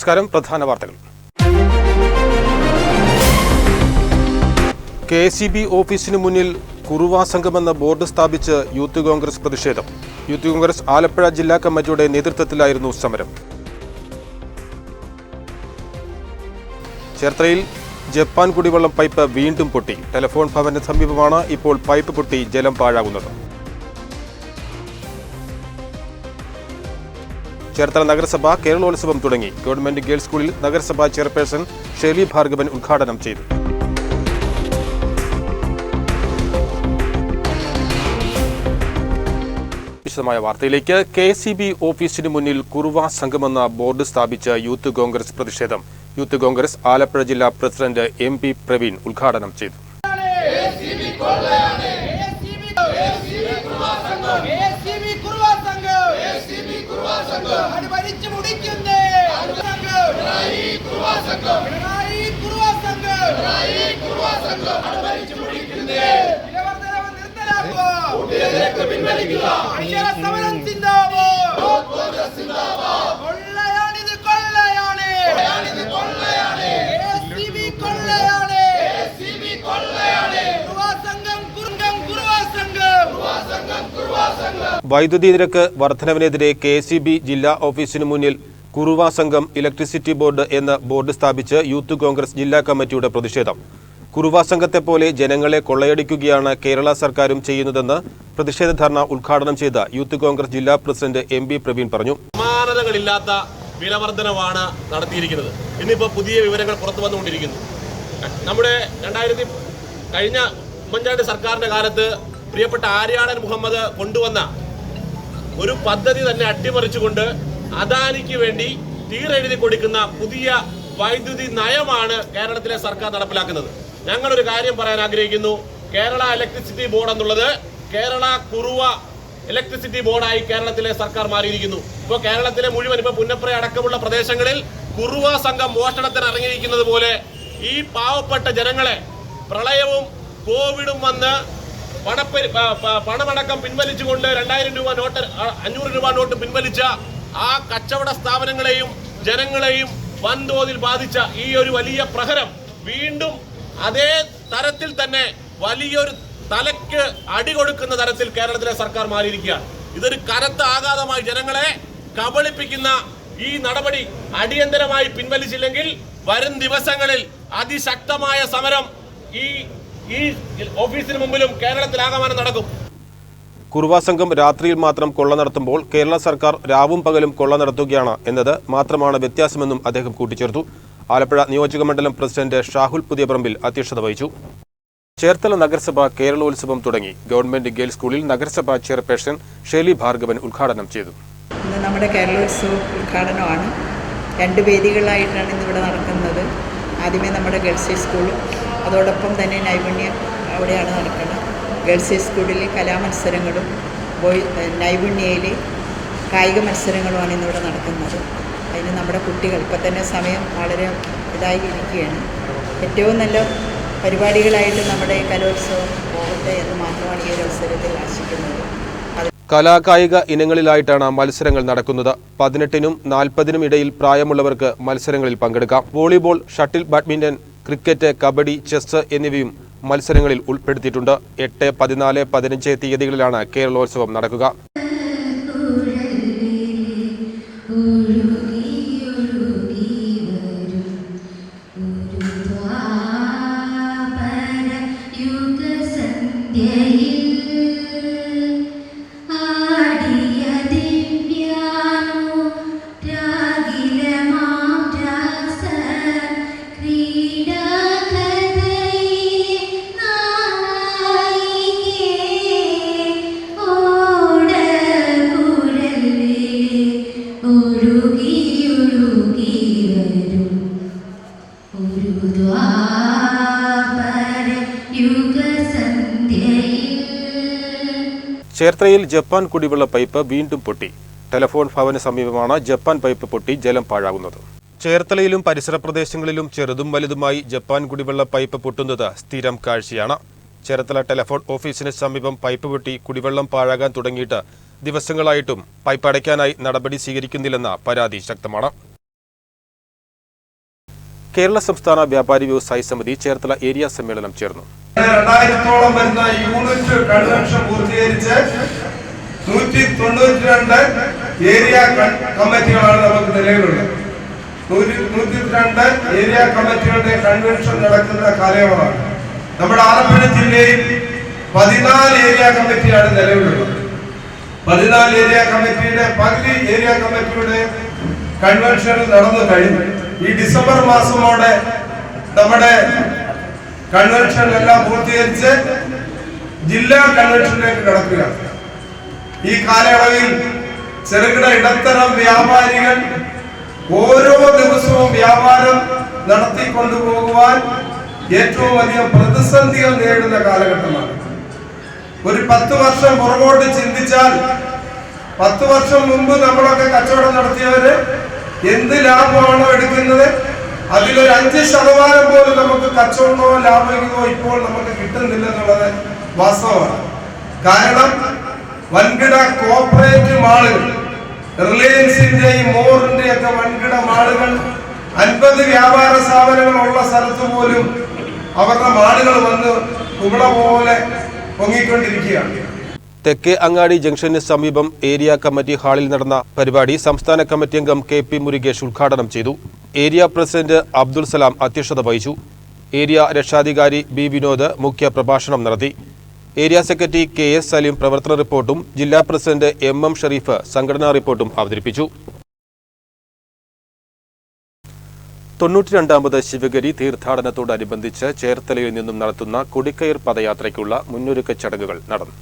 നമസ്കാരം. പ്രധാന വാർത്തകൾ. കെ സി ബി ഓഫീസിന് മുന്നിൽ കുറുവാ സംഘമെന്ന ബോർഡ് സ്ഥാപിച്ച് യൂത്ത് കോൺഗ്രസ് പ്രതിഷേധം. യൂത്ത് കോൺഗ്രസ് ആലപ്പുഴ ജില്ലാ കമ്മിറ്റിയുടെ നേതൃത്വത്തിലായിരുന്നു സമരം. ചേർത്തലയിൽ ജപ്പാൻ കുടിവെള്ളം പൈപ്പ് വീണ്ടും പൊട്ടി. ടെലിഫോൺ ഭവന് സമീപമാണ് ഇപ്പോൾ പൈപ്പ് പൊട്ടി ജലം പാഴാകുന്നത്. ചേർത്തല നഗരസഭ കേരളോത്സവം തുടങ്ങി. ഗവൺമെന്റ് ഗേൾസ് സ്കൂളിൽ നഗരസഭാ ചെയർപേഴ്സൺ ഷെലി ഭാർഗവൻ ഉദ്ഘാടനം ചെയ്തു. വിശദമായ വാർത്തയിലേക്ക്. കെ സി ബി ഓഫീസിന് മുന്നിൽ കുറുവ സംഘമെന്ന ബോർഡ് സ്ഥാപിച്ച യൂത്ത് കോൺഗ്രസ് പ്രതിഷേധം. യൂത്ത് കോൺഗ്രസ് ആലപ്പുഴ ജില്ലാ പ്രസിഡന്റ് എം പി പ്രവീൺ ഉദ്ഘാടനം ചെയ്തു ACB കുറുവാ സംഘം. അടിവരിച്ച് മുടിക്കുന്നേ. പിണറായി കുറുവാ സംഘം. വിലവർദ്ധനവ് നിർത്തലാക്കുക. അക്ഷര സമരം സിന്ദാബാദ്. കൊള്ളയാണിത് കൊള്ളയാണ്. ACB കൊള്ളയാണ്. കുറുവാ സംഘം, കുറുങ്കം കുറുവാ സംഘം. വൈദ്യുതി നിരക്ക് വർധനവിനെതിരെ കെ സി ബി ജില്ലാ ഓഫീസിന് മുന്നിൽ കുറുവ സംഘം ഇലക്ട്രിസിറ്റി ബോർഡ് എന്ന ബോർഡ് സ്ഥാപിച്ച് യൂത്ത് കോൺഗ്രസ് ജില്ലാ കമ്മിറ്റിയുടെ പ്രതിഷേധം. കുറുവ സംഘത്തെ പോലെ ജനങ്ങളെ കൊള്ളയടിക്കുകയാണ് കേരള സർക്കാരും ചെയ്യുന്നതെന്ന് പ്രതിഷേധ ധർണ ഉദ്ഘാടനം ചെയ്ത യൂത്ത് കോൺഗ്രസ് ജില്ലാ പ്രസിഡന്റ് എം ബി പ്രവീൺ പറഞ്ഞു. സമാനതകളില്ലാത്ത വിലവർദ്ധനമാണ് നടത്തിയിരിക്കുന്നത്. ഇന്നിപ്പോൾ പുതിയ വിവരങ്ങൾ പുറത്തു വന്നുകൊണ്ടിരിക്കുന്നു. നമ്മുടെ രണ്ടായിരത്തി കഴിഞ്ഞ ഉമ്മൻചാണ്ടി സർക്കാരിന്റെ കാലത്ത് പ്രിയപ്പെട്ട ആര്യാടൻ മുഹമ്മദ് കൊണ്ടുവന്ന ഒരു പദ്ധതി തന്നെ അട്ടിമറിച്ചുകൊണ്ട് അദാനിക്ക് വേണ്ടി തീരെഴുതി കൊടുക്കുന്ന പുതിയ വൈദ്യുതി നയമാണ് കേരളത്തിലെ സർക്കാർ നടപ്പിലാക്കുന്നത്. ഞങ്ങളൊരു കാര്യം പറയാൻ ആഗ്രഹിക്കുന്നു. കേരള ഇലക്ട്രിസിറ്റി ബോർഡ് എന്നുള്ളത് കേരള കുറുവ ഇലക്ട്രിസിറ്റി ബോർഡായി കേരളത്തിലെ സർക്കാർ മാറിയിരിക്കുന്നു. ഇപ്പോൾ കേരളത്തിലെ മുഴുവൻ ഇപ്പോൾ പുന്നപ്ര അടക്കമുള്ള പ്രദേശങ്ങളിൽ കുറുവ സംഘം മോഷണത്തിന് ഇറങ്ങിയിരിക്കുന്നത് പോലെ ഈ പാവപ്പെട്ട ജനങ്ങളെ പ്രളയവും കോവിഡും വന്ന് പണപ്പരി പ- പ- പണമടക്കം പിൻവലിച്ചുകൊണ്ട് രണ്ടായിരം രൂപ നോട്ട് അഞ്ഞൂറ് രൂപ നോട്ട് പിൻവലിച്ച ആ കച്ചവട സ്ഥാപനങ്ങളെയും ജനങ്ങളെയും വൻതോതിൽ ബാധിച്ച ഈ ഒരു വലിയ പ്രഹരം വീണ്ടും അതേ തരത്തിൽ തന്നെ വലിയൊരു തലക്ക് അടി കൊടുക്കുന്ന തരത്തിൽ കേരളത്തിലെ സർക്കാർ മാറിയിരിക്കുകയാണ്. ഇതൊരു കനത്ത ആഘാതമായി ജനങ്ങളെ കബളിപ്പിക്കുന്ന ഈ നടപടി അടിയന്തരമായി പിൻവലിച്ചില്ലെങ്കിൽ വരും ദിവസങ്ങളിൽ അതിശക്തമായ സമരം ഈ ഈ ഓഫീസിന് മുമ്പിലും കേരളത്തിലാകമാനം നടക്കും. കുറുവ സംഘം രാത്രിയിൽ മാത്രം കൊള്ള നടത്തുമ്പോൾ കേരള സർക്കാർ രാവും പകലും കൊള്ള നടത്തുകയാണ് എന്നത് മാത്രമാണ് വ്യത്യാസമെന്നും അദ്ദേഹം കൂട്ടിച്ചേർത്തു. ആലപ്പുഴ നിയോജക മണ്ഡലം പ്രസിഡന്റ് ഷാഹുൽ പുതിയപറമ്പിൽ അധ്യക്ഷത വഹിച്ചു. ചേർത്തല നഗരസഭ കേരളോത്സവം തുടങ്ങി. ഗവൺമെന്റ് ഗേൾസ് സ്കൂളിൽ നഗരസഭാ ചെയർപേഴ്സൺ ഷെലി ഭാർഗവൻ ഉദ്ഘാടനം ചെയ്തു. നമ്മുടെ കേരളോത്സവ ഉദ്ഘാടനമാണ്. രണ്ട് വേദികളായിട്ടാണ് ഇന്നിവിടെ നടക്കുന്നത്. ആദ്യമേ നമ്മുടെ ഗേൾസ് സ്കൂളും അതോടൊപ്പം തന്നെ നൈപുണ്യം അവിടെയാണ് നടക്കുന്നത്. ഗേൾസ് സ്കൂളിൽ കലാമത്സരങ്ങളും ബോയ് നൈപുണ്യയിൽ കായിക മത്സരങ്ങളുമാണ് ഇന്നിവിടെ നടക്കുന്നത്. അതിന് നമ്മുടെ കുട്ടികൾ ഇപ്പം തന്നെ സമയം വളരെ ഇതായി ഇരിക്കുകയാണ്. ഏറ്റവും നല്ല പരിപാടികളായിട്ട് നമ്മുടെ കലോത്സവം പോകട്ടെ എന്ന് മാത്രമാണ് ഈ ഒരു അവസരത്തിൽ ആശിക്കുന്നത്. കലാകായിക ഇനങ്ങളിലായിട്ടാണ് മത്സരങ്ങൾ നടക്കുന്നത്. പതിനെട്ടിനും നാൽപ്പതിനും ഇടയിൽ പ്രായമുള്ളവർക്ക് മത്സരങ്ങളിൽ പങ്കെടുക്കാം. Volleyball shuttle badminton cricket kabaddi chess എന്നിവയും മത്സരങ്ങളിൽ ഉൾപ്പെടുത്തിയിട്ടുണ്ട്. എട്ട് പതിനാല് പതിനഞ്ച് തീയതികളിലാണ് കേരളോത്സവം നടക്കുക. ചേർത്തലയിൽ ജപ്പാൻ കുടിവെള്ള പൈപ്പ് വീണ്ടും പൊട്ടി. ടെലഫോൺ ഭവന സമീപമാണ് ജപ്പാൻ പൈപ്പ് പൊട്ടി ജലം പാഴാകുന്നത്. ചേർത്തലയിലും പരിസര പ്രദേശങ്ങളിലും ചെറുതും വലുതുമായി ജപ്പാൻ കുടിവെള്ള പൈപ്പ് പൊട്ടുന്നത് സ്ഥിരം കാഴ്ചയാണ്. ചേർത്തല ടെലഫോൺ ഓഫീസിന് സമീപം പൈപ്പ് പൊട്ടി കുടിവെള്ളം പാഴാകാൻ തുടങ്ങിയിട്ട് ദിവസങ്ങളായിട്ടും പൈപ്പ് അടയ്ക്കാനായി നടപടി സ്വീകരിക്കുന്നില്ലെന്ന പരാതി ശക്തമാണ്. കേരള സംസ്ഥാന വ്യാപാരി വ്യവസായി സമിതി ചേർത്തല ഏരിയ സമ്മേളനം ചേർന്നു. രണ്ടായിരത്തോളം വരുന്ന യൂണിറ്റ് കൺവെൻഷൻ പൂർത്തീകരിച്ച് നൂറ്റി തൊണ്ണൂറ്റി രണ്ട് ഏരിയ കമ്മിറ്റികളാണ് നമുക്ക് നിലവിലുള്ളത്. നൂറ്റി രണ്ട് ഏരിയ കമ്മിറ്റികളുടെ കൺവെൻഷൻ നടക്കുന്ന കാലയളവാണ്. നമ്മുടെ ആലപ്പുഴ ജില്ലയിൽ പതിനാല് ഏരിയ കമ്മിറ്റിയാണ് നിലവിലുള്ളത്. പതിനാല് ഏരിയ കമ്മിറ്റിയുടെ പകുതി ഏരിയ കമ്മിറ്റിയുടെ കൺവെൻഷൻ നടന്നു കഴിഞ്ഞു. ഈ ഡിസംബർ മാസമോടെ നമ്മുടെ കൺവെൻഷൻ എല്ലാം പൂർത്തീകരിച്ച് ജില്ലാ കൺവെൻഷനിലേക്ക് കടക്കുകയാണ്. ഈ കാലയളവിൽ ചെറുകിട ഇടത്തരം വ്യാപാരികൾ ഓരോ ദിവസവും വ്യാപാരം നടത്തിക്കൊണ്ടുപോകുവാൻ ഏറ്റവും വലിയ പ്രതിസന്ധികൾ നേരിടുന്ന കാലഘട്ടമാണ്. ഒരു പത്ത് വർഷം പുറകോട്ട് ചിന്തിച്ചാൽ പത്ത് വർഷം മുമ്പ് നമ്മളൊക്കെ കച്ചവടം നടത്തിയവര് എന്ത് ലാഭമാണോ എടുക്കുന്നത്? അതിലൊരു അഞ്ച് ശതമാനം പോലും നമുക്ക് കച്ചവടമോ ലാഭമോ ഇപ്പോൾ നമുക്ക് കിട്ടുന്നില്ല എന്നുള്ളത് വാസ്തവമാണ്. കാരണം വൻകിട കോപ്പറേറ്റ് മാളുകൾ റിലയൻസിന്റെയും മോറിന്റെയും ഒക്കെ വൻകിട മാളുകൾ അൻപത് വ്യാപാര സ്ഥാപനങ്ങൾ ഉള്ള സ്ഥലത്ത് പോലും അവരുടെ മാളുകൾ വന്ന് കുമിള പോലെ പൊങ്ങിക്കൊണ്ടിരിക്കുകയാണ്. തെക്കേ അങ്ങാടി ജംഗ്ഷന് സമീപം ഏരിയ കമ്മിറ്റി ഹാളിൽ നടന്ന പരിപാടി സംസ്ഥാന കമ്മിറ്റി അംഗം കെ പി മുരുകേഷ് ഉദ്ഘാടനം ചെയ്തു. ഏരിയ പ്രസിഡന്റ് അബ്ദുൽ സലാം അധ്യക്ഷത വഹിച്ചു. ഏരിയ രക്ഷാധികാരി ബി വിനോദ് മുഖ്യ പ്രഭാഷണം നടത്തി. Area secretary K S Saleem പ്രവർത്തന റിപ്പോർട്ടും ജില്ലാ പ്രസിഡന്റ് എം എം ഷെരീഫ് സംഘടനാ റിപ്പോർട്ടും അവതരിപ്പിച്ചു. തൊണ്ണൂറ്റിരണ്ടാമത് ശിവഗിരി തീർത്ഥാടനത്തോടനുബന്ധിച്ച് ചേർത്തലയിൽ നിന്നും നടത്തുന്ന കൊടിക്കയർ പദയാത്രയ്ക്കുള്ള മുന്നൊരുക്ക ചടങ്ങുകൾ നടന്നു.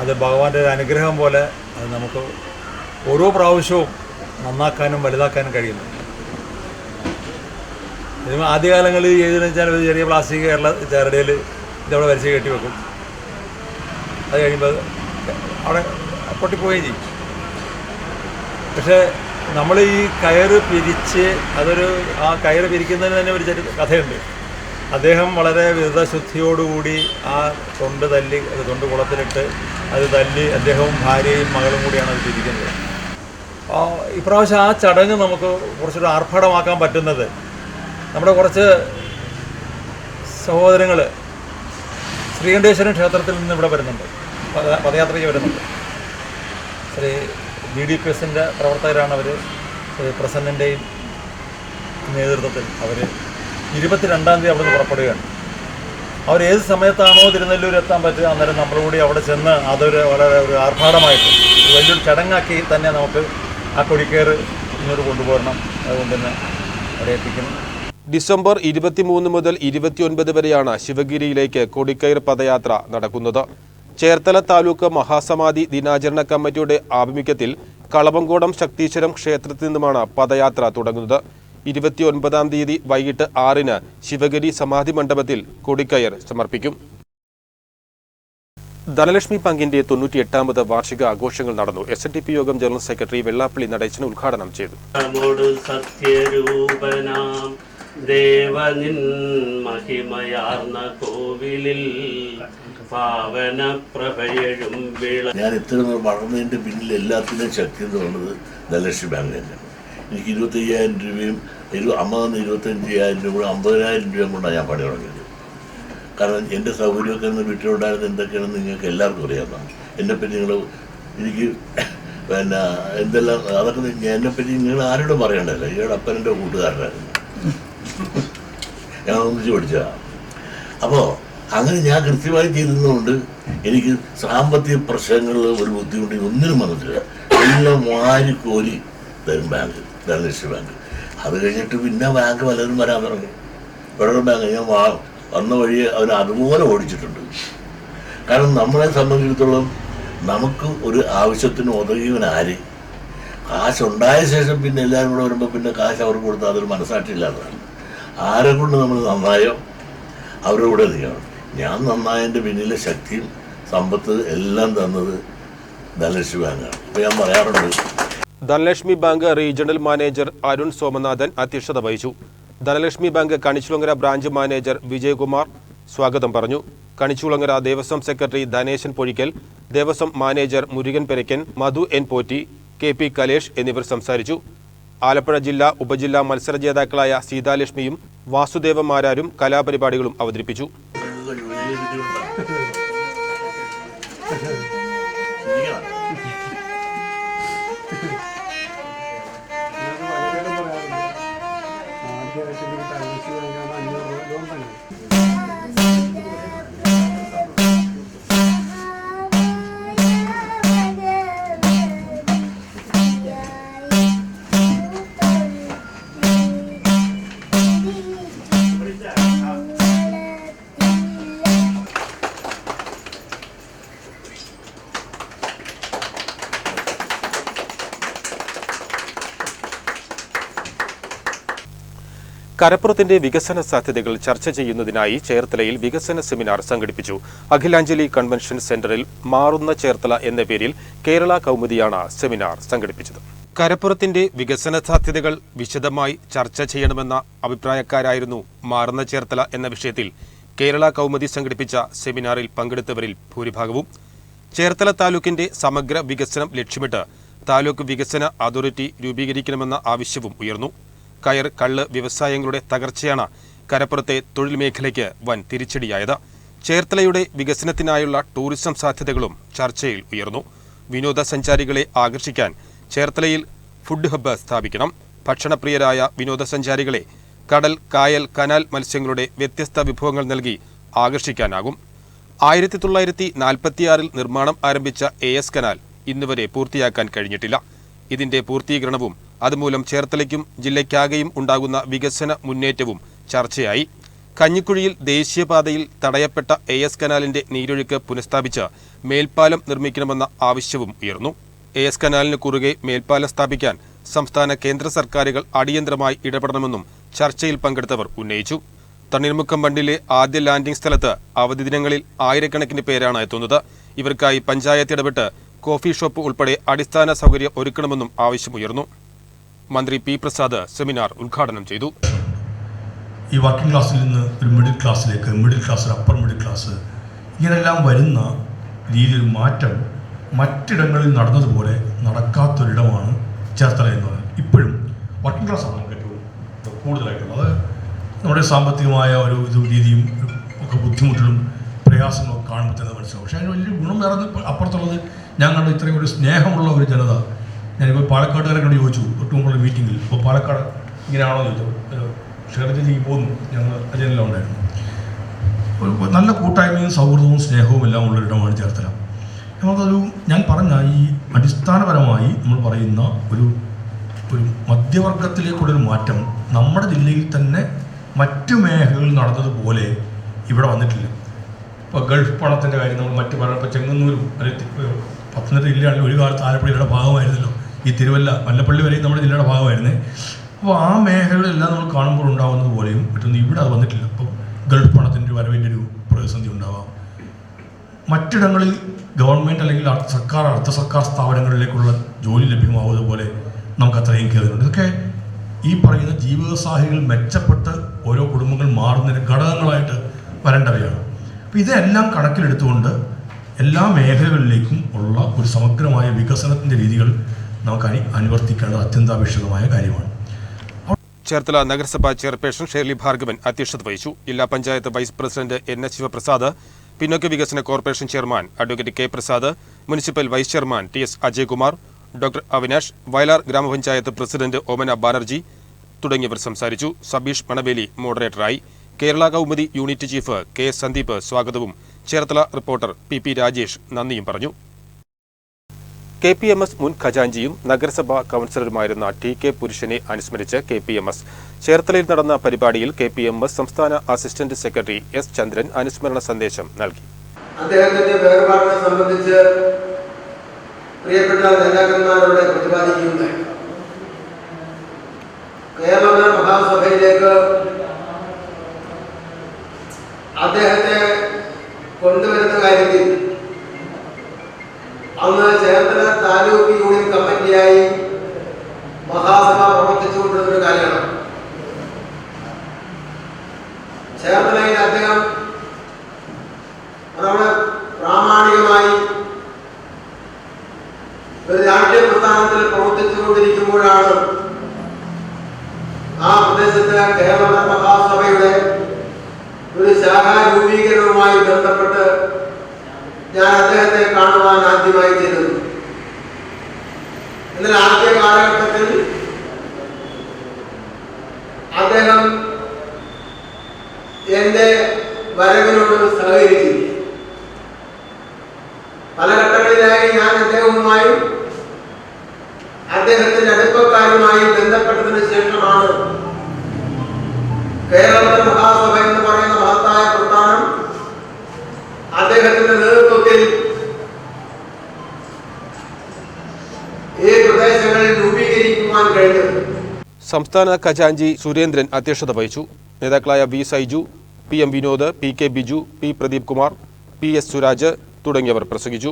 അത് ഭഗവാന്റെ ഒരു അനുഗ്രഹം പോലെ അത് നമുക്ക് ഓരോ പ്രാവശ്യവും നന്നാക്കാനും വലുതാക്കാനും കഴിയുന്നു. ആദ്യകാലങ്ങളിൽ ചെയ്തതെന്ന് വെച്ചാൽ ഒരു ചെറിയ പ്ലാസ്റ്റിക് കേരള ചരടയിൽ ഇതവിടെ വരച്ച് കെട്ടി വെക്കും. അത് കഴിയുമ്പോൾ അവിടെ പൊട്ടിപ്പോവുകയും ചെയ്യും. പക്ഷേ നമ്മൾ ഈ കയറ് പിരിച്ച് അതൊരു ആ കയറ് പിരിക്കുന്നതിന് തന്നെ ഒരു ചെറിയ കഥയുണ്ട്. അദ്ദേഹം വളരെ വിരതശുദ്ധിയോടുകൂടി ആ തൊണ്ട് തല്ലി അത് തൊണ്ട് കുളത്തിലിട്ട് അത് തല്ലി അദ്ദേഹവും ഭാര്യയും മകളും കൂടിയാണ് അത് തിരിക്കുന്നത് ഇപ്രാവശ്യം ആ ചടങ്ങ് നമുക്ക് കുറച്ചുകൂടെ ആർഭാടമാക്കാൻ പറ്റുന്നത്. നമ്മുടെ കുറച്ച് സഹോദരങ്ങൾ ശ്രീകണ്ഠേശ്വരൻ ക്ഷേത്രത്തിൽ നിന്ന് ഇവിടെ വരുന്നുണ്ട്. പദ- പദയാത്രയ്ക്ക് വരുന്നുണ്ട്. ശ്രീ ബി ഡി പി എസിന്റെ പ്രവർത്തകരാണ് അവർ പ്രസന്നന്റെയും നേതൃത്വത്തിൽ അവർ ഇരുപത്തിരണ്ടാം തീയതി അവിടുന്ന് പുറപ്പെടുകയാണ്. അവർ ഏത് സമയത്താണോ തിരുനെല്ലൂർ എത്താൻ പറ്റുക അന്നേരം നമ്മൾ കൂടി അവിടെ ചെന്ന് അതൊരു വളരെ ഒരു ആർഭാടമായിട്ട് വലിയൊരു ചടങ്ങാക്കി തന്നെ നമുക്ക് ആ കൊടിക്കേറ് ഇങ്ങോട്ട് കൊണ്ടുപോകണം അതുകൊണ്ട് തന്നെ അവിടെ എത്തിക്കണം ഡിസംബർ ഇരുപത്തിമൂന്ന് മുതൽ ഇരുപത്തിയൊൻപത് വരെയാണ് ശിവഗിരിയിലേക്ക് കൊടിക്കയർ പദയാത്ര നടക്കുന്നത്. ചേർത്തല താലൂക്ക് മഹാസമാധി ദിനാചരണ കമ്മിറ്റിയുടെ ആഭിമുഖ്യത്തിൽ കളവങ്കോടം ശക്തീശ്വരം ക്ഷേത്രത്തിൽ നിന്നുമാണ് പദയാത്ര തുടങ്ങുന്നത്. ഇരുപത്തിയൊൻപതാം തീയതി വൈകിട്ട് ആറിന് ശിവഗിരി സമാധി മണ്ഡപത്തിൽ കൊടിക്കയർ സമർപ്പിക്കും. ധനലക്ഷ്മി പങ്കിന്റെ തൊണ്ണൂറ്റിയെട്ടാമത് വാർഷിക ആഘോഷങ്ങൾ നടന്നു. എസ് എൻ ഡി പി യോഗം ജനറൽ സെക്രട്ടറി വെള്ളാപ്പള്ളി നടേശൻ ഉദ്ഘാടനം ചെയ്തു. ദേവനിൻ മഹിമയാർന്ന കോവിലിൽ പാവന പ്രഭയഴും ഞാൻ ഇത്ര വളർന്നതിന്റെ പിന്നിൽ എല്ലാത്തിനും ശക്തി എന്ന് പറയുന്നത് ധനലക്ഷ്മി ബാങ്ക് തന്നെയാണ്. എനിക്ക് ഇരുപത്തയ്യായിരം രൂപയും ഇരു അമ്മ തന്ന ഇരുപത്തഞ്ചയ്യായിരം രൂപ അമ്പതിനായിരം രൂപയും കൊണ്ടാണ് ഞാൻ പണി തുടങ്ങിയത്. കാരണം എന്റെ സൗകര്യമൊക്കെ എന്ന് വീട്ടിലുണ്ടായിരുന്നത് എന്തൊക്കെയാണെന്ന് നിങ്ങൾക്ക് എല്ലാവർക്കും അറിയാവുന്നതാണ്. എന്നെപ്പറ്റി നിങ്ങൾ എനിക്ക് പിന്നെ എന്തെല്ലാം അതൊക്കെ എന്നെപ്പറ്റി നിങ്ങൾ ആരോടും പറയണ്ടല്ലോ ഈയുടെ അപ്പനെന്റെ കൂട്ടുകാരനായിരുന്നു. ഞാൻ ഒന്നിച്ച് പഠിച്ചതാണ് അപ്പോൾ അങ്ങനെ ഞാൻ കൃത്യമായി ചെയ്തതുകൊണ്ട് എനിക്ക് സാമ്പത്തിക പ്രശ്നങ്ങളിൽ ഒരു ബുദ്ധിമുട്ട് ഒന്നിനും വന്നിട്ടില്ല. എല്ലാം വാരിക്കോരി കോരി തരും ബാങ്ക് ധനലക്ഷ്മി ബാങ്ക്. അത് കഴിഞ്ഞിട്ട് പിന്നെ ബാങ്ക് പലരും വരാൻ തുടങ്ങി. ഫെഡറൽ ബാങ്ക് ഞാൻ വന്ന വഴി അവർ അതുപോലെ ഓടിച്ചിട്ടുണ്ട്. കാരണം നമ്മളെ സംബന്ധിച്ചിടത്തോളം നമുക്ക് ഒരു ആവശ്യത്തിന് ഉതകിയവൻ ആര്? കാശുണ്ടായ ശേഷം പിന്നെ എല്ലാവരും കൂടെ വരുമ്പോൾ പിന്നെ കാശ് അവർക്ക് കൊടുത്താൽ അതൊരു മനസ്സാക്ഷിയില്ലാത്തതാണ് ആരെ കൊണ്ട് നമ്മൾ നന്നായോ? അവരുടെ കൂടെ നീങ്ങണം ഞാൻ നന്നായതിന്റെ പിന്നിലെ ശക്തിയും സമ്പത്ത് എല്ലാം തന്നത് ധനലക്ഷ്മി ബാങ്കാണ്. അപ്പോൾ ഞാൻ പറയാറുണ്ട് Dhanalakshmi bank regional manager Arun Somanathan അധ്യക്ഷത വഹിച്ചു. Dhanalakshmi bank Kanichukulangara branch manager Vijayakumar സ്വാഗതം പറഞ്ഞു. Kanichukulangara Devaswom secretary Dhaneshan Pozhikkal Devaswom manager Murugan Perakkan Madhu N Potti K P Kalesh എന്നിവർ സംസാരിച്ചു. ആലപ്പുഴ ജില്ലാ ഉപജില്ലാ മത്സര ജേതാക്കളായ സീതാലക്ഷ്മിയും വാസുദേവന്മാരാരും കലാപരിപാടികളും അവതരിപ്പിച്ചു. കരപ്പുറത്തിന്റെ വികസന സാധ്യതകൾ ചർച്ച ചെയ്യുന്നതിനായി ചേർത്തലയിൽ വികസന സെമിനാർ സംഘടിപ്പിച്ചു. അഖിലാഞ്ജലി കൺവെൻഷൻ സെന്ററിൽ മാറുന്ന ചേർത്തല എന്ന പേരിൽ കേരള കൗമുദിയാണ് സെമിനാർ സംഘടിപ്പിച്ചത്. കരപ്പുറത്തിന്റെ വികസന സാധ്യതകൾ വിശദമായി ചർച്ച ചെയ്യണമെന്ന അഭിപ്രായക്കാരായിരുന്നു മാറുന്ന ചേർത്തല എന്ന വിഷയത്തിൽ കേരള കൗമുദി സംഘടിപ്പിച്ച സെമിനാറിൽ പങ്കെടുത്തവരിൽ ഭൂരിഭാഗവും. ചേർത്തല താലൂക്കിന്റെ സമഗ്ര വികസനം ലക്ഷ്യമിട്ട് താലൂക്ക് വികസന അതോറിറ്റി രൂപീകരിക്കണമെന്ന ആവശ്യവും ഉയർന്നു. കയർ കള്ള് വ്യവസായങ്ങളുടെ തകർച്ചയാണ് കരപ്പുറത്തെ തൊഴിൽ മേഖലയ്ക്ക് വൻ തിരിച്ചടിയായത്. ചേർത്തലയുടെ വികസനത്തിനായുള്ള ടൂറിസം സാധ്യതകളും ചർച്ചയിൽ ഉയർന്നു. വിനോദസഞ്ചാരികളെ ആകർഷിക്കാൻ ചേർത്തലയിൽ ഫുഡ് ഹബ്ബ് സ്ഥാപിക്കണം. ഭക്ഷണപ്രിയരായ വിനോദസഞ്ചാരികളെ കടൽ കായൽ കനാൽ മത്സ്യങ്ങളുടെ വ്യത്യസ്ത വിഭവങ്ങൾ നൽകി ആകർഷിക്കാനാകും. ആയിരത്തി തൊള്ളായിരത്തി നാൽപ്പത്തിയാറിൽ നിർമ്മാണം ആരംഭിച്ച എ എസ് കനാൽ ഇന്നുവരെ പൂർത്തിയാക്കാൻ കഴിഞ്ഞിട്ടില്ല. ഇതിന്റെ പൂർത്തീകരണവും അതുമൂലം ചേർത്തലയ്ക്കും ജില്ലയ്ക്കാകെയും ഉണ്ടാകുന്ന വികസന മുന്നേറ്റവും ചർച്ചയായി. കഞ്ഞിക്കുഴിയിൽ ദേശീയപാതയിൽ തടയപ്പെട്ട എ എസ് കനാലിന്റെ നീരൊഴുക്ക് പുനഃസ്ഥാപിച്ച് മേൽപ്പാലം നിർമ്മിക്കണമെന്ന ആവശ്യവും ഉയർന്നു. എ എസ് കനാലിന് കുറുകെ മേൽപ്പാലം സ്ഥാപിക്കാൻ സംസ്ഥാന കേന്ദ്ര സർക്കാരുകൾ അടിയന്തരമായി ഇടപെടണമെന്നും ചർച്ചയിൽ പങ്കെടുത്തവർ ഉന്നയിച്ചു. തണ്ണീർമുക്കം ബണ്ടിലെ ആദ്യ ലാൻഡിംഗ് സ്ഥലത്ത് അവധി ദിനങ്ങളിൽ ആയിരക്കണക്കിന് പേരാണ് എത്തുന്നത്. ഇവർക്കായി പഞ്ചായത്ത് ഇടപെട്ട് കോഫി ഷോപ്പ് ഉൾപ്പെടെ അടിസ്ഥാന സൗകര്യം ഒരുക്കണമെന്നും ആവശ്യമുയർന്നു. മന്ത്രി പി പ്രസാദ് സെമിനാർ ഉദ്ഘാടനം ചെയ്തു. ഈ വർക്കിംഗ് ക്ലാസ്സിൽ നിന്ന് ഒരു മിഡിൽ ക്ലാസ്സിലേക്ക് middle class upper middle class ഇങ്ങനെല്ലാം വരുന്ന രീതിയിൽ മാറ്റം മറ്റിടങ്ങളിൽ നടന്നതുപോലെ നടക്കാത്തൊരിടമാണ് ചേർത്തല എന്ന് പറയുന്നത്. ഇപ്പോഴും വർക്കിംഗ് ക്ലാസ് ആണ് നമുക്ക് ഏറ്റവും കൂടുതലായിട്ടുള്ളത്. നമ്മുടെ സാമ്പത്തികമായ ഒരു ഇത് രീതിയും ഒക്കെ ബുദ്ധിമുട്ടുകളും പ്രയാസങ്ങളൊക്കെ കാണുമ്പോൾ തന്നെ മനസ്സിലാവും. പക്ഷേ അതിന് വലിയ ഗുണം നേരത്തെ അപ്പുറത്തുള്ളത് കണ്ട ഇത്രയും ഒരു സ്നേഹമുള്ള ഒരു ജനത ഞാനിപ്പോൾ പാലക്കാട്ടുകാരെ ചോദിച്ചു ഒട്ടും കൂടുതൽ മീറ്റിങ്ങിൽ ഇപ്പോൾ പാലക്കാട് ഇങ്ങനെയാണോ ചോദിച്ചു. ഷെയർജിലേക്ക് പോന്നു ഞങ്ങൾ അജനെല്ലാം ഉണ്ടായിരുന്നു. നല്ല കൂട്ടായ്മയും സൗഹൃദവും സ്നേഹവും എല്ലാം ഉള്ളൊരിടമാണ് ചേർത്തല. നമുക്കൊരു ഞാൻ പറഞ്ഞ ഈ അടിസ്ഥാനപരമായി നമ്മൾ പറയുന്ന ഒരു ഒരു മധ്യവർഗത്തിലേക്കുള്ളൊരു മാറ്റം നമ്മുടെ ജില്ലയിൽ തന്നെ മറ്റു മേഖലകളിൽ നടന്നതുപോലെ ഇവിടെ വന്നിട്ടില്ല. ഇപ്പോൾ ഗൾഫ് പണത്തിന്റെ കാര്യം നമ്മൾ മറ്റു പറഞ്ഞപ്പോൾ ചെങ്ങന്നൂരും അല്ലെങ്കിൽ പത്തനംതിട്ട ജില്ലയാണെങ്കിൽ ഒരു കാലത്ത് ആലപ്പുഴയുടെ ഭാഗമായിരുന്നല്ലോ. ഈ തിരുവല്ല വല്ലപ്പള്ളി വരെയും നമ്മുടെ ജില്ലയുടെ ഭാഗമായിരുന്നു. അപ്പോൾ ആ മേഖലകളെല്ലാം നമ്മൾ കാണുമ്പോൾ ഉണ്ടാകുന്നത് പോലെയും മറ്റൊന്നും ഇവിടെ അത് വന്നിട്ടില്ല. ഇപ്പം ഗൾഫ് പണത്തിന്റെ വരവിന്റെ ഒരു പ്രതിസന്ധി ഉണ്ടാവാം. മറ്റിടങ്ങളിൽ ഗവൺമെന്റ് അല്ലെങ്കിൽ സർക്കാർ അർദ്ധ സർക്കാർ സ്ഥാപനങ്ങളിലേക്കുള്ള ജോലി ലഭ്യമാവുന്നത് പോലെ നമുക്ക് അത്രയും കയറുന്നുണ്ട് ഇതൊക്കെ ഈ പറയുന്ന ജീവിത സാഹചര്യങ്ങൾ മെച്ചപ്പെട്ട് ഓരോ കുടുംബങ്ങൾ മാറുന്നതിന് ഘടകങ്ങളായിട്ട് വരേണ്ടവയാണ്. അപ്പോൾ ഇതെല്ലാം കണക്കിലെടുത്തുകൊണ്ട് എല്ലാ മേഖലകളിലേക്കും ഉള്ള ഒരു സമഗ്രമായ വികസനത്തിന്റെ രീതികൾ നമുക്ക് അനി അനുവർത്തിക്കേണ്ടത് അത്യന്താപേക്ഷിതമായ കാര്യമാണ്. ചേർത്തല നഗരസഭാ ചെയർപേഴ്സൺ ഷേർലി ഭാർഗവൻ അധ്യക്ഷത വഹിച്ചു. ജില്ലാ panchayat vice president N S Sivaprasad പിന്നോക്ക വികസന corporation chairman advocate K Prasad municipal vice chairman T S Ajaykumar doctor Avinash Vayalar ഗ്രാമപഞ്ചായത്ത് പ്രസിഡന്റ് ഓമന ബാനർജി തുടങ്ങിയവർ സംസാരിച്ചു. Sabeesh Manaveli മോഡറേറ്ററായി. Kerala Kaumudi unit chief K Sandeep സ്വാഗതവും. Cherthala reporter P P Rajesh നന്ദിയും പറഞ്ഞു. K P M S മുൻ ഖജാഞ്ചിയും നഗരസഭാ കൗൺസിലറുമായിരുന്ന ടി കെ പുരുഷനെ അനുസ്മരിച്ച് കെ പി എം എസ് ചേർത്തലയിൽ നടന്ന പരിപാടിയിൽ കെ പി എം എസ് സംസ്ഥാന അസിസ്റ്റന്റ് സെക്രട്ടറി എസ് ചന്ദ്രൻ അനുസ്മരണ സന്ദേശം നൽകി. അദ്ദേഹത്തിന്റെ വേർപാടിനെ സംബന്ധിച്ച് പ്രിയപ്പെട്ട നേതാക്കന്മാരോട് പ്രതിപാദിക്കുകയുണ്ടായി. കേരള മഹാസഭയിലേക്ക് അദ്ദേഹത്തെ കൊണ്ടുവരുന്ന കാര്യത്തിൽ അന്ന് ചേർത്തല താലൂക്ക് യൂണിയൻ കമ്മിറ്റിയായി മഹാസഭ പ്രവർത്തിച്ചുകൊണ്ടിരുന്ന ഒരു കാര്യമാണ് ചേർത്തലയിൽ അദ്ദേഹം നമ്മുടെ പ്രാമാണികമായി ഒരു രാഷ്ട്രീയ പ്രസ്ഥാനത്തിൽ പ്രവർത്തിച്ചുകൊണ്ടിരിക്കുമ്പോഴാണ് ആ പ്രദേശത്തെ കേരള മഹാസഭയുടെ ഒരു ശാഖാ രൂപീകരണവുമായി ബന്ധപ്പെട്ട് ഞാൻ അദ്ദേഹത്തെ കാണുവാൻ ആദ്യമായി ചെല്ലുന്നു എന്നാൽ ആദ്യ കാലഘട്ടത്തിൽ അദ്ദേഹം എന്റെ വരവിനോട് സഹകരിച്ചില്ല പല ഘട്ടങ്ങളിലായി ഞാൻ അദ്ദേഹവുമായും അദ്ദേഹത്തിന്റെ അടുപ്പക്കാരുമായും ബന്ധപ്പെട്ടതിന് ശേഷമാണ് കേരളത്തിലെ മഹാസഭ എന്ന് പറയുന്ന മഹത്തായ പ്രസ്ഥാനം അദ്ദേഹത്തിന്റെ നേതൃത്വത്തിൽ ഈ പ്രദേശങ്ങളിൽ രൂപീകരിക്കുവാൻ കഴിഞ്ഞത് സംസ്ഥാന ഖജാഞ്ചി സുരേന്ദ്രൻ അധ്യക്ഷത വഹിച്ചു. നേതാക്കളായ V Saiju P M Vinod P K Biju P Pradeep Kumar P S Suraj തുടങ്ങിയവർ പ്രസംഗിച്ചു.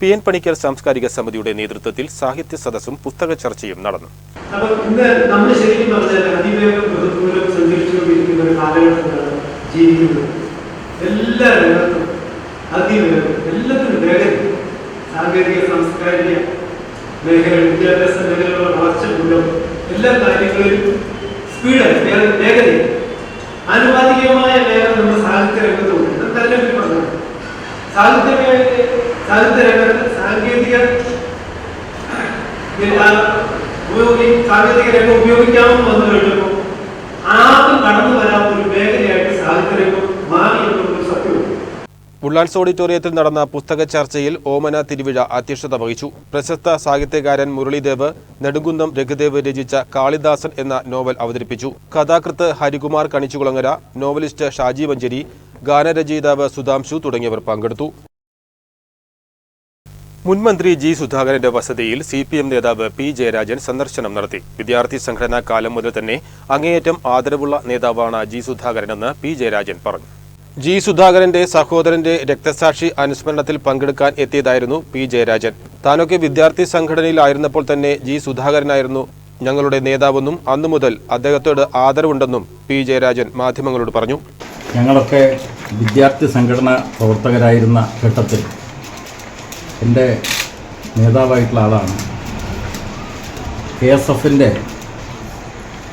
പി എൻ പണിക്കർ സാംസ്കാരിക സമിതിയുടെ നേതൃത്വത്തിൽ സാഹിത്യ സദസ്സും പുസ്തക ചർച്ചയും നടന്നു. എല്ലാ അതിവേഗം എല്ലാത്തിനും വേഗം സാങ്കേതിക സാംസ്കാരിക മേഖല വിദ്യാഭ്യാസ എല്ലാ കാര്യങ്ങളിലും സ്പീഡ് വേഗത ആനുപാതികമായ വേഗം നമ്മുടെ സാഹിത്യ രംഗത്തുണ്ട് നല്ല പറഞ്ഞു സാഹിത്യ സാഹിത്യ രംഗത്ത് സാങ്കേതിക ഉപയോഗി സാങ്കേതിക രംഗം ഉപയോഗിക്കാമെന്ന് വന്നു കഴിഞ്ഞപ്പോൾ ആദ്യം കടന്നു വരാവുന്ന ഒരു മേഖലയായിട്ട് സാഹിത്യ രംഗം മാറി ഉള്ളാൻസ് ഓഡിറ്റോറിയത്തിൽ നടന്ന പുസ്തക ചർച്ചയിൽ ഓമന തിരുവിഴ അധ്യക്ഷത വഹിച്ചു. പ്രശസ്ത സാഹിത്യകാരൻ മുരളീദേവ് നെടുങ്കുന്നം രഘുദേവ് രചിച്ച കാളിദാസൻ എന്ന നോവൽ അവതരിപ്പിച്ചു. കഥാകൃത്ത് ഹരികുമാർ കണിച്ചുകുളങ്ങര നോവലിസ്റ്റ് ഷാജി മഞ്ചേരി ഗാനരചയിതാവ് സുധാംശു തുടങ്ങിയവർ പങ്കെടുത്തു. മുൻമന്ത്രി ജി സുധാകരന്റെ വസതിയിൽ സി പി എം നേതാവ് പി ജയരാജൻ സന്ദർശനം നടത്തി. വിദ്യാർത്ഥി സംഘടനാ കാലം മുതൽ തന്നെ അങ്ങേയറ്റം ആദരവുള്ള നേതാവാണ് ജി സുധാകരനെന്ന് പി ജയരാജൻ പറഞ്ഞു. ജി സുധാകരന്റെ സഹോദരന്റെ രക്തസാക്ഷി അനുസ്മരണത്തിൽ പങ്കെടുക്കാൻ എത്തിയതായിരുന്നു പി ജയരാജൻ. താനൊക്കെ വിദ്യാർത്ഥി സംഘടനയിലായിരുന്നപ്പോൾ തന്നെ ജി സുധാകരനായിരുന്നു ഞങ്ങളുടെ നേതാവെന്നും അന്നു മുതൽ അദ്ദേഹത്തോട് ആദരവുണ്ടെന്നും പി ജയരാജൻ മാധ്യമങ്ങളോട് പറഞ്ഞു. ഞങ്ങളൊക്കെ വിദ്യാർത്ഥി സംഘടന പ്രവർത്തകരായിരുന്ന ഘട്ടത്തിൽ എന്റെ നേതാവായിട്ടുള്ള ആളാണ്. കെ എസ് എഫിന്റെ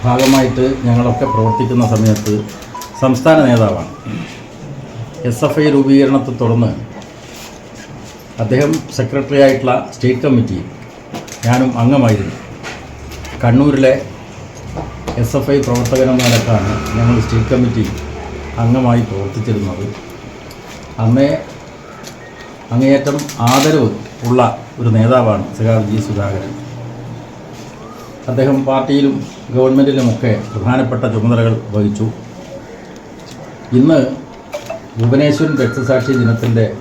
ഭാഗമായിട്ട് ഞങ്ങളൊക്കെ പ്രവർത്തിക്കുന്ന സമയത്ത് സംസ്ഥാന നേതാവാണ്. എസ് എഫ് ഐ രൂപീകരണത്തെ തുടർന്ന് അദ്ദേഹം സെക്രട്ടറി ആയിട്ടുള്ള സ്റ്റേറ്റ് കമ്മിറ്റി ഞാനും അംഗമായിരുന്നു. കണ്ണൂരിലെ എസ് എഫ് ഐ പ്രവർത്തകനെന്ന നിലക്കാണ് ഞങ്ങൾ സ്റ്റേറ്റ് കമ്മിറ്റി അംഗമായി പ്രവർത്തിച്ചിരുന്നത്. അന്നേ അങ്ങേയറ്റം ആദരവ് ഉള്ള ഒരു നേതാവാണ് സഖാവ് ജി സുധാകരൻ. അദ്ദേഹം പാർട്ടിയിലും ഗവൺമെന്റിലുമൊക്കെ പ്രധാനപ്പെട്ട ചുമതലകൾ വഹിച്ചു. ഇന്ന് ഭുവനേശ്വരൻ രക്തസാക്ഷി ദിനത്തിന്റെ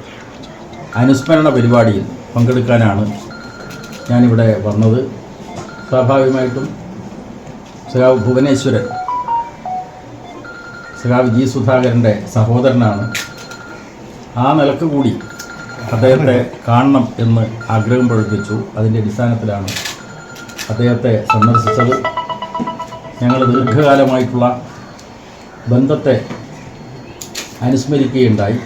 അനുസ്മരണ പരിപാടിയിൽ പങ്കെടുക്കാനാണ് ഞാനിവിടെ വന്നത്. സ്വാഭാവികമായിട്ടും സഖാവ് ഭുവനേശ്വരൻ സഖാവ് ജി സുധാകരന്റെ സഹോദരനാണ്. ആ നിലയ്ക്ക് കൂടി അദ്ദേഹത്തെ കാണണം എന്ന് ആഗ്രഹം പ്രകടിപ്പിച്ചു. അതിന്റെ അടിസ്ഥാനത്തിലാണ് അദ്ദേഹത്തെ സന്ദർശിച്ചത്. ഞങ്ങൾ ദീർഘകാലമായിട്ടുള്ള ബന്ധത്തെ അനുസ്മരിക്കുകയുണ്ടായി.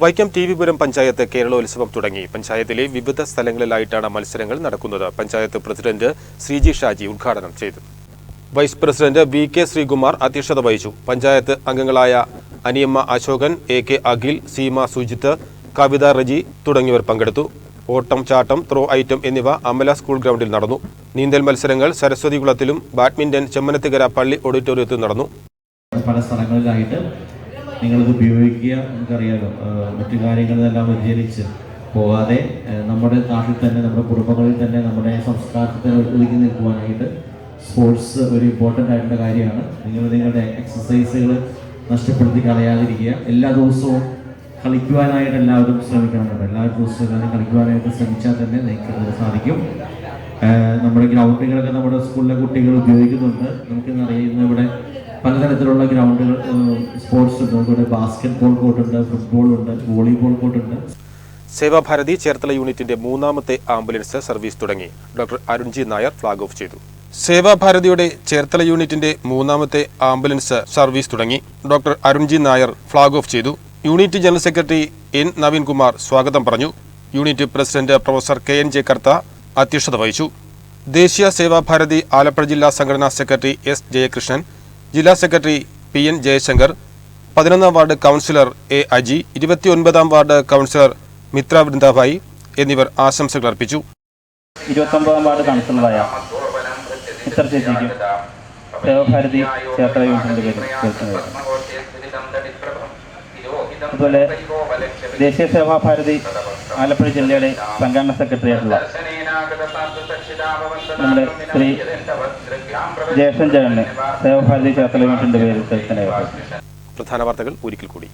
വൈക്കം ടി വിപുരം പഞ്ചായത്ത് കേരളോത്സവം തുടങ്ങി. പഞ്ചായത്തിലെ വിവിധ സ്ഥലങ്ങളിലായിട്ടാണ് മത്സരങ്ങൾ നടക്കുന്നത്. പഞ്ചായത്ത് പ്രസിഡന്റ് ശ്രീജി ഷാജി ഉദ്ഘാടനം ചെയ്തു. Vice president V K Sreekumar അധ്യക്ഷത വഹിച്ചു. പഞ്ചായത്ത് അംഗങ്ങളായ അനിയമ്മ അശോകൻ എ കെ അഖിൽ സീമ സുജിത്ത് കവിത റജി തുടങ്ങിയവർ പങ്കെടുത്തു. ഓട്ടം ചാട്ടം ത്രോ ഐറ്റം എന്നിവ അമല സ്കൂൾ ഗ്രൗണ്ടിൽ നടന്നു. നീന്തൽ മത്സരങ്ങൾ സരസ്വതി കുളത്തിലും ബാഡ്മിന്റൺ ചെമ്മനത്തുകര പള്ളി ഓഡിറ്റോറിയത്തിൽ നടന്നു. പല സ്ഥലങ്ങളിലായിട്ട് നിങ്ങളിത് ഉപയോഗിക്കുക നമുക്കറിയാലോ. മറ്റു കാര്യങ്ങളിലെല്ലാം വ്യതിചലിച്ച് പോകാതെ നമ്മുടെ നാട്ടിൽ തന്നെ നമ്മുടെ കുടുംബങ്ങളിൽ തന്നെ നമ്മുടെ സംസ്കാരത്തെ ഒതുക്കി നിൽക്കുവാനായിട്ട് സ്പോർട്സ് ഒരു ഇമ്പോർട്ടന്റ് ആയിട്ടുള്ള കാര്യമാണ്. നിങ്ങൾ നിങ്ങളുടെ എക്സസൈസുകൾ നഷ്ടപ്പെടുത്തി കളയാതിരിക്കുക. എല്ലാ ദിവസവും കളിക്കുവാനായിട്ട് എല്ലാവരും ശ്രമിക്കണം എല്ലാ ദിവസവും കളിക്കുവാനായിട്ട് ശ്രമിച്ചാൽ തന്നെ നിങ്ങൾക്ക് സാധിക്കും. നമ്മുടെ ഗ്രൗണ്ടുകളൊക്കെ നമ്മുടെ സ്കൂളിലെ കുട്ടികൾ ഉപയോഗിക്കുന്നുണ്ട്. നമുക്കിന്ന് അറിയുന്ന ഇവിടെ പലതരത്തിലുള്ള ഗ്രൗണ്ടുകൾ സ്പോർട്സ് ഉണ്ട്. നമുക്കിവിടെ ബാസ്കറ്റ് ബോൾ കോർട്ടുണ്ട് ഫുട്ബോൾ ഉണ്ട് വോളിബോൾ കോർട്ടുണ്ട് സേവാഭാരതി ചേർത്തല യൂണിറ്റിന്റെ മൂന്നാമത്തെ ആംബുലൻസ് സർവീസ് തുടങ്ങി. Doctor Arunji Nair flag off ചെയ്തു. സേവാഭാരതിയുടെ ചേർത്തല യൂണിറ്റിന്റെ മൂന്നാമത്തെ ആംബുലൻസ് സർവീസ് തുടങ്ങി. Doctor Arunji Nair flag off ചെയ്തു. Unit general secretary N Naveenkumar സ്വാഗതം പറഞ്ഞു. Unit president professor K N J Kartha അധ്യക്ഷത വഹിച്ചു. ദേശീയ സേവാഭാരതി ആലപ്പുഴ ജില്ലാ സംഘടനാ സെക്രട്ടറി എസ് ജയകൃഷ്ണൻ ജില്ലാ സെക്രട്ടറി പി എൻ ജയശങ്കർ പതിനൊന്നാം വാർഡ് കൗൺസിലർ എ അജി ഇരുപത്തിയൊൻപതാം വാർഡ് കൗൺസിലർ മിത്ര വൃന്ദാഭായി എന്നിവർ ആശംസകൾ അർപ്പിച്ചു. അതുപോലെ ദേശീയ സേവാഭാരതി ആലപ്പുഴ ജില്ലയുടെ സംഘടന സെക്രട്ടറി ആയിട്ടുള്ള നമ്മുടെ ശ്രീ ജേഷൻ ജഗന് സേവാഭാരതി ക്ഷേത്ര യൂണിറ്റിന്റെ പേരിൽ പ്രധാന വാർത്തകൾ ഒരിക്കൽ കൂടി.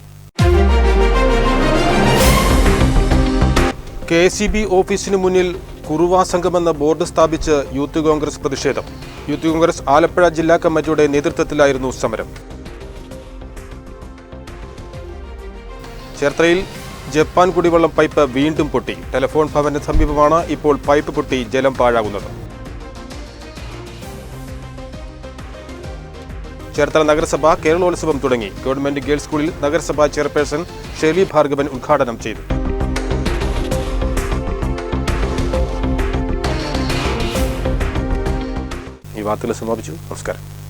കെ സി ബി ഓഫീസിന് മുന്നിൽ കുറുവാ സംഘമെന്ന ബോർഡ് സ്ഥാപിച്ച് യൂത്ത് കോൺഗ്രസ് പ്രതിഷേധം. യൂത്ത് കോൺഗ്രസ് ആലപ്പുഴ ജില്ലാ കമ്മിറ്റിയുടെ നേതൃത്വത്തിലായിരുന്നു സമരം. ചേർത്തലയിൽ ജപ്പാൻ കുടിവെള്ളം പൈപ്പ് വീണ്ടും പൊട്ടി. ടെലിഫോൺ ഭവന് സമീപമാണ് ഇപ്പോൾ പൈപ്പ് പൊട്ടി ജലം പാഴാകുന്നത്. ചേർത്തല നഗരസഭ കേരളോത്സവം തുടങ്ങി. ഗവൺമെന്റ് ഗേൾസ് സ്കൂളിൽ നഗരസഭാ ചെയർപേഴ്സൺ ഷെലി ഭാർഗവൻ ഉദ്ഘാടനം ചെയ്തു. ഈ വാർത്തകൾ സമാപിച്ചു. നമസ്കാരം.